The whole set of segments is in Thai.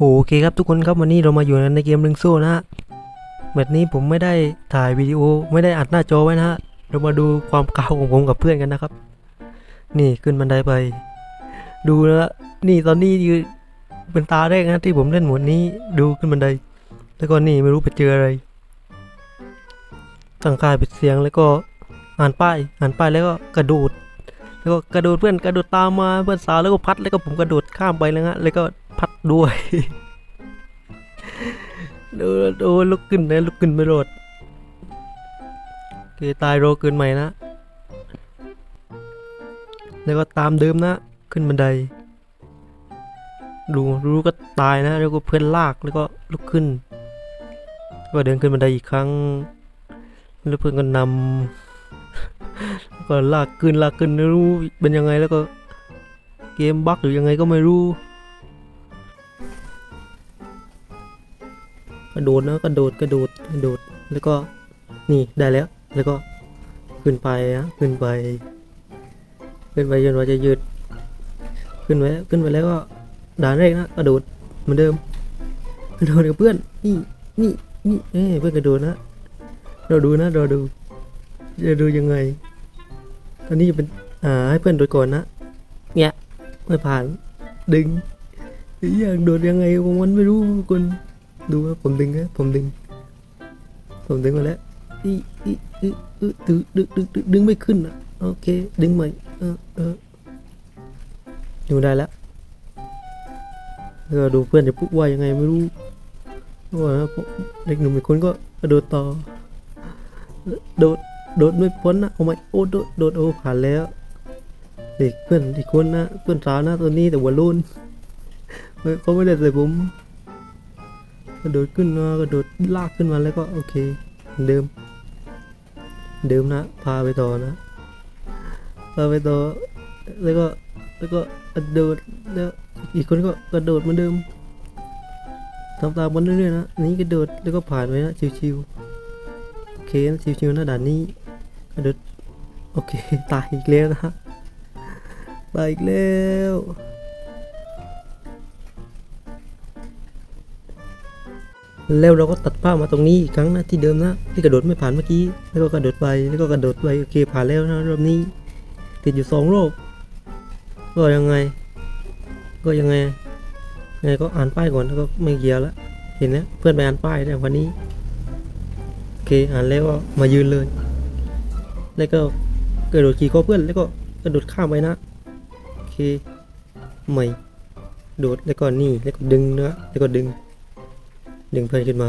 โอเคครับทุกคนครับวันนี้เรามาอยู่ในเกมลิงโซ่นะฮะแบบนี้ผมไม่ได้ถ่ายวิดีโอไม่ได้อัดหน้าจอไว้นะฮะเรามาดูความเก่าของผมกับเพื่อนกันนะครับ นี่ขึ้นบันไดไป ดูนะนี่ตอนนี้ยืนเป็นตาแรกนะที่ผมเล่นหมดนี้ดูขึ้นบันได แล้วก็นี่ไม่รู้ไปเจออะไรตั้งค่ายปิดเสียงแล้วก็อ่านป้ายอ่านป้ายแล้วก็กระโดด แล้วก็กระโดดเพื่อนกระโดดตามมาเพื่อนสาวแล้วก็พัดแล้วก็ผมกระโดดข้ามไปแล้วฮะแล้วก็ พัดด้วยดูดูลุกขึ้นนะลุกขึ้นไม่รอดเคตายโรเกินใหม่นะ แล้วก็ตามเดิมนะ ขึ้นบันได ดูรู้ก็ตายนะ แล้วก็เพื่อนลากแล้วก็ลุกขึ้น ก็เดินขึ้นบันไดอีกครั้ง แล้วเพื่อนก็นำก็ลากขึ้นลากขึ้นไม่รู้เป็นยังไงแล้วก็เกมบั๊กหรือยังไงก็ไม่รู้ ระโดดนะกระโดดกระโดดกระโดดแล้วก็นี่ได้แล้ว แล้วก็ขึ้นไปนะขึ้นไป ขึ้นไปจนว่าจะหยืดขึ้นไปขึ้นไปแล้วก็ด่านแรกนะกระโดดเหมือนเดิมกระโดดกับเพื่อนนี่นี่นี่เอ้เพื่อนกระโดดนะเราดูนะเราดูจะดูยังไง ตอนนี้จะเป็นอ่าให้เพื่อนโดดก่อนนะเนี่ยไม่ผ่านดึงอย่างโดดยังไงผมมันไม่รู้คน ดูว่าผมดึงนะผมดึง ผมดึงมาแล้วอีอีอีอีดึงดึงดึงดึงดึงไม่ขึ้นอะโอเค ดึงใหม่เออเอออยู่ได้แล้วก็ดูเพื่อนจะพูดว่ายังไงไม่รู้ว่าเด็กหนุ่มอีกคนก็โดดต่อ โดดโดดไม่พ้นนะโอ้ไม่โอ้โดดโดดโอ้ผ่านแล้วเด็กเพื่อนอีกคนนะเพื่อนสาวนะตัวนี้แต่หัวโล้นเขาไม่ได้ใส่ผม กระโดดขึ้นมากระโดดลากขึ้นมาแล้วก็โอเค เดิม เดิมนะ พาไปต่อนะพาไปต่อแล้วก็แล้วก็กระโดดแล้วอีกคนก็กระโดดเหมือนเดิมทำตามมันเรื่อยๆนะนี่กระโดดแล้วก็ผ่านไปนะชิวๆโอเคนะชิวๆนะด่านนี้กระโดดโอเคตายอีกแล้วนะตายอีกแล้ว แล้วเราก็ตัดภาพมาตรงนี้อีกครั้งนะที่เดิมนะที่กระโดดไม่ผ่านเมื่อกี้ แล้วก็กระโดดไปแล้วก็กระโดดไปโอเคผ่านแล้วนะรอบนี้ ติดอยู่สองรอบก็ยังไง ก็ยังไงยังไงก็อ่านป้ายก่อนแล้วก็ไม่เกียวละเห็นนะเพื่อนไปอ่านป้ายแต่วันนี้โอเคอ่านแล้วก็มายืนเลย แล้วก็กระโดดขี่คอเพื่อนแล้วก็กระโดดข้ามไปนะโอเคใหม่โดดแล้วก็นี่แล้วก็ดึงนะแล้วก็ดึง ดึงเพื่อนขึ้นมา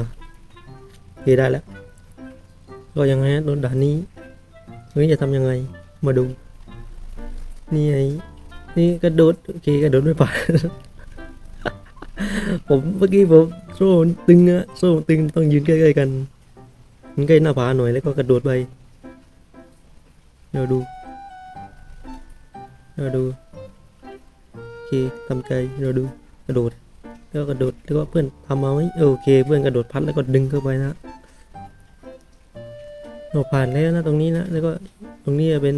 เคได้แล้วก็ยังไงโดนด่านนี้เฮ้ยจะทำยังไงมาดู นี่ไงนี่กระโดดโอเคกระโดดไม่ผ่าน ผมเมื่อกี้ผมโซ่มันตึงอะโซ่มันตึงต้องยืนใกล้ๆกันมันใกล้หน้าผาหน่อยแล้วก็กระโดดไปเดี๋ยวดูเดี๋ยวดูโอเคทำใจเดี๋ยวดูกระโดด แล้วกระโดดแล้วก็เพื่อนทำมาไหมโอเค เพื่อนกระโดดพัดแล้วก็ดึงเข้าไปนะเราผ่านแล้วนะตรงนี้นะ แล้วก็ตรงนี้จะเป็น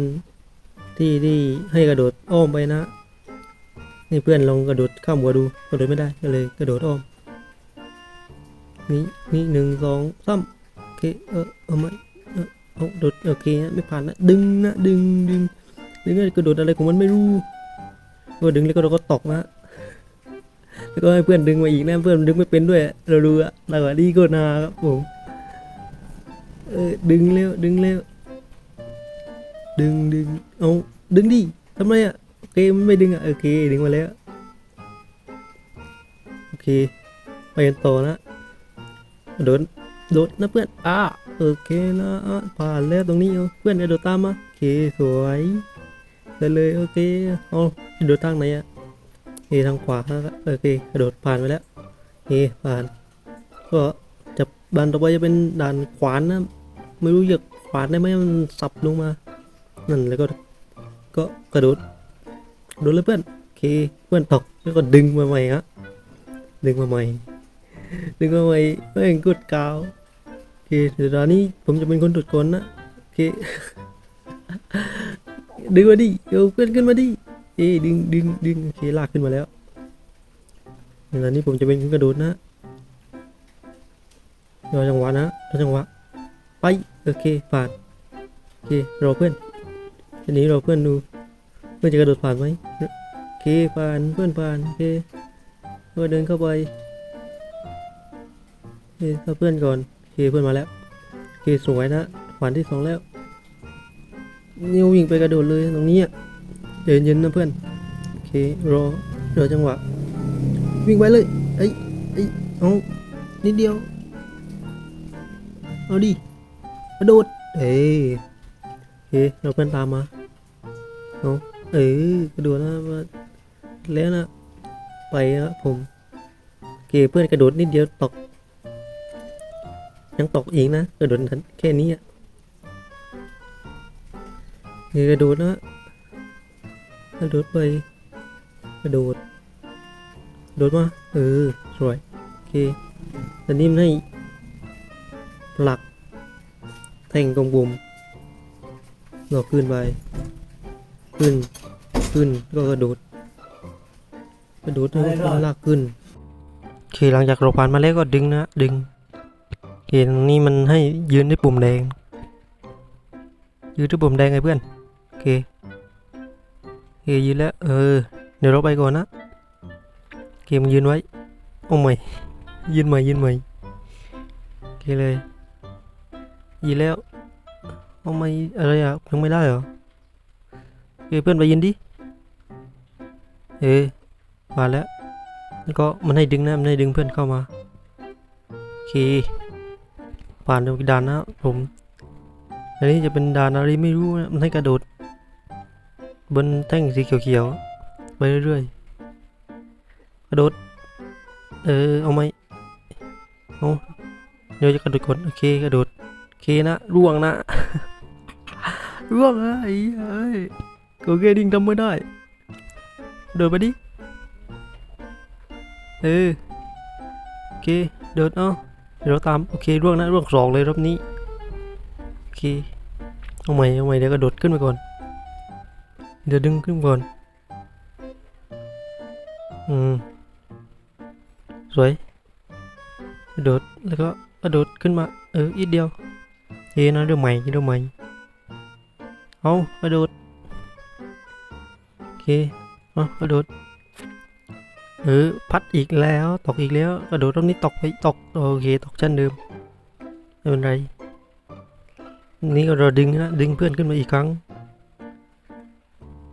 ที่ที่ให้กระโดดอ้อมไปนะ นี่เพื่อนลองกระโดดข้ามหัวดูกระโดดไม่ได้ก็เลยกระโดดอ้อม นี่นี่หนึ่งสองสามโอเคเออเอาไหมเออเอาโดดโอเคนะไม่ผ่านนะดึงนะดึงดึงดึงกระโดดอะไรของมันไม่รู้ก็ดึงแล้วก็เราก็ตกนะ แล้วก็ให้เพื่อนดึงมาอีกนะเพื่อนดึงไม่เป็นด้วย เราดูอะเราอะดีก็นาครับผมเออดึงเร็วดึงเร็วดึงดึงเอาดึงดิทำไรอะโอเคมันไม่ดึงอะโอเคดึงมาแล้วโอเคไปกันต่อนะโดดโดดนะเพื่อนอะโอเคนะผ่านแล้วตรงนี้เอาเพื่อนจะโดดตามมาโอเคสวยไปเลยโอเคเอาโดดทางไหนอะ เอทางขวาครับโอเคกระโดดผ่านไปแล้วเอผ่าน ก็จะด่านต่อไปจะเป็นด่านขวานนะไม่รู้จะขวานได้ไหมมันสับลงมา นั่นแล้วก็ก็กระโดดโดดเลยเพื่อนโอเคเพื่อนตกแล้วก็ดึงมาใหม่ฮะดึงมาใหม่ดึงมาใหม่เพื่อนกดกาวโอเคเดี๋ยวตอนนี้ผมจะเป็นคนตรวจก่อนนะโอเคดึงมาดิเอาเพื่อนขึ้นมาดิ เอ้ดึงดึงดึงโอเคลากขึ้นมาแล้วเวลานี้ผมจะเป็นกระโดดนะรอจังหวะนะรอจังหวะไปโอเคผ่านโอเครอเพื่อนทีนี้รอเพื่อนดูเพื่อนจะกระโดดผ่านไหมโอเคผ่านเพื่อนผ่านโอเคเพื่อนเดินเข้าไปโอเคเข้าเพื่อนก่อนโอเคเพื่อนมาแล้วโอเคสวยนะผ่านที่สองแล้วนิววิ่งไปกระโดดเลยตรงนี้อะ เดินเย็นนะเพื่อน โอเค รอ รอจังหวะ วิ่งไปเลยไอ้ไอ้ยเอานิดเดียว เอาดิกระโดด เอ้ยโอเคเราเพื่อนตามมา เอาเออกระโดดแล้วมาแล้วนะ ไปนะผมเคเพื่อนกระโดดนิดเดียวตก ยังตกอีกนะ กระโดดแค่นี้อะเกระโดดนะ กระโดดไปกระโดดโดดมาเออสวยโอเคตอนนี้มันให้หลักแท่งตรงบุมเราขึ้นไปขึ้นขึ้นก็กระโดดกระโดดแล้วก็ลากขึ้นโอเคหลังจากเราผ่านมาแล้วก็ดึงนะดึงโอเคตรงนี้มันให้ยืนด้วยปุ่มแดงยืนด้วยปุ่มแดงไงเพื่อนโอเค เคยืนแล้ว เออ เดี๋ยวเราไปก่อนนะ เกมยืนไว้ โอ้ไม่ยืนใหม่ยืนใหม่โอเคเลยยืนแล้วโอ้ไม่อะไรอะยังไม่ได้เหรอเคเพื่อนไปยืนดิ เออมาแล้วแล้วก็มันให้ดึงนะมันให้ดึงเพื่อนเข้ามาโอเคผ่านด่านนะผมอันนี้จะเป็นด่านอะไรไม่รู้นะมันให้กระโดด บนแท่งสีเขียวๆไปเรื่อยๆกระโดดเออเอาไหมเอาเดี๋ยวจะกระโดดก่อนโอเคกระโดดโอเคนะร่วงนะร่วงอะไอ้เอ้ยโอเคดิ้งทำไม่ได้โดดไปดิเออโอเคโดดเอาเดี๋ยวตามโอเคร่วงนะร่วงสองเลยรอบนี้โอเคเอาใหม่เอาใหม่เดี๋ยวกระโดดขึ้นไปก่อน เดี๋ยวดึงขึ้นก่อน อืม สวยกระโดดแล้วก็กระโดดขึ้นมา เอออีกเดียวเอ้นะเดี๋ยวใหม่เดี๋ยวใหม่เอากระโดดโอเคเอากระโดดเออพัดอีกแล้วตกอีกแล้วกระโดดรอบนี้ตกไปตกโอเคตกชั้นเดิมไม่เป็นไรนี่ก็เราดึงนะดึงเพื่อนขึ้นมาอีกครั้ง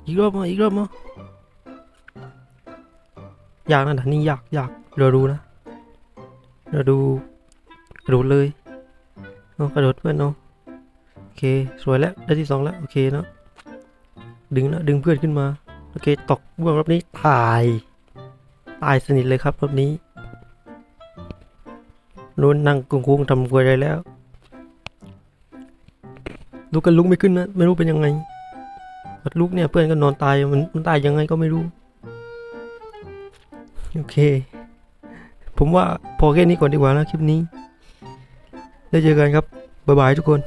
อีกรอบมาอีกรอบมายากนะด่านนี้ยากยากเราดูนะเราดูกระโดดเลยเอากระโดดเพื่อนเอาะโอเคสวยแล้วได้ที่สองแล้วโอเคเนาะดึงนะดึงเพื่อนขึ้นมาโอเคตกบ่วงรอบนี้ตายตายสนิทเลยครับรอบนี้นู้นนั่งกุ้งๆทำกวยอะไรแล้วลูกกันลุกไม่ขึ้นนะ ไม่รู้เป็นยังไง พัดลุกเนี่ยเพื่อนก็นอนตายมันมันตายยังไงก็ไม่รู้ โอเค ผมว่าพอแค่นี้ก่อนดีกว่านะคลิปนี้ ได้เจอกันครับ บ๊ายบายทุกคน